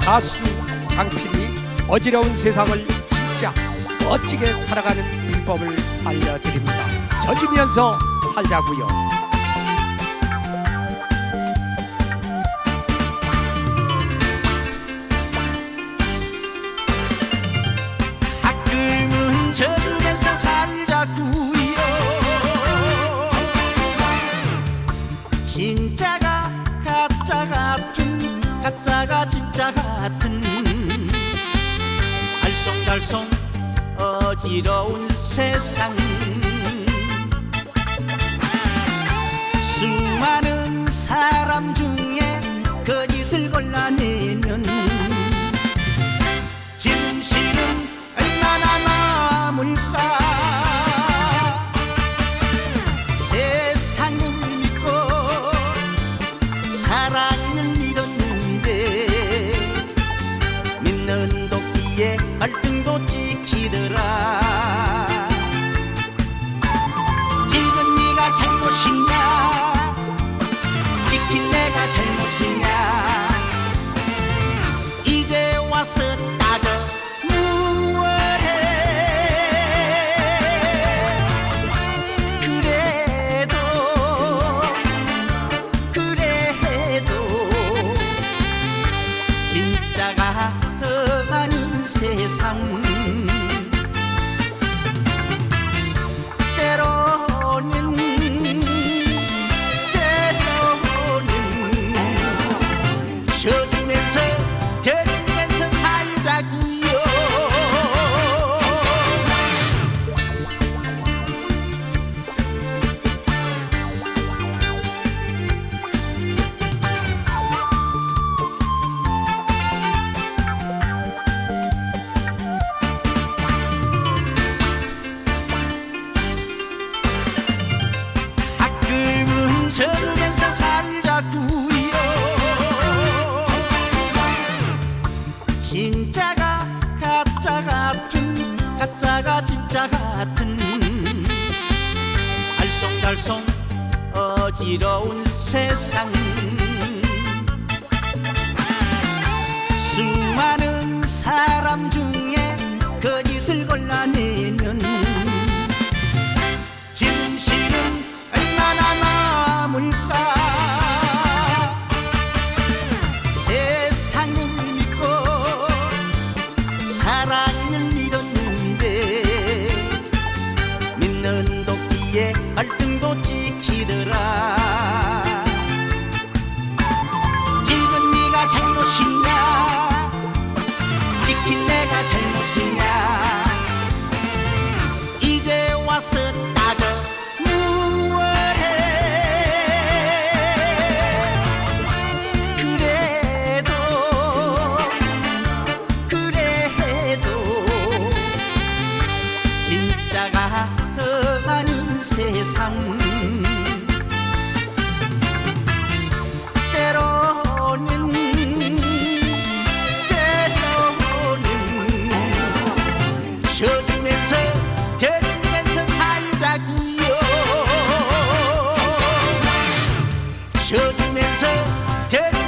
가수 장필이 어지러운 세상을 진짜 멋지게 살아가는 비법을 알려드립니다. 젖으면서 살자고요. 알쏭달쏭 어지러운 세상. 수많은 사람 중에 거짓을 골라내면 진실은 얼마나 남을까? 세상을 믿고 사랑 살자구요. 진짜가 가짜 같은 가짜가 진짜 같은 알쏭달쏭 어지러운 세상. 수많은 사람 중에 거짓을 골라내면 발등도 찍히더라 때로는 때로는 젖으면서 젖으면서 살자구요. 젖으면서 젖으면서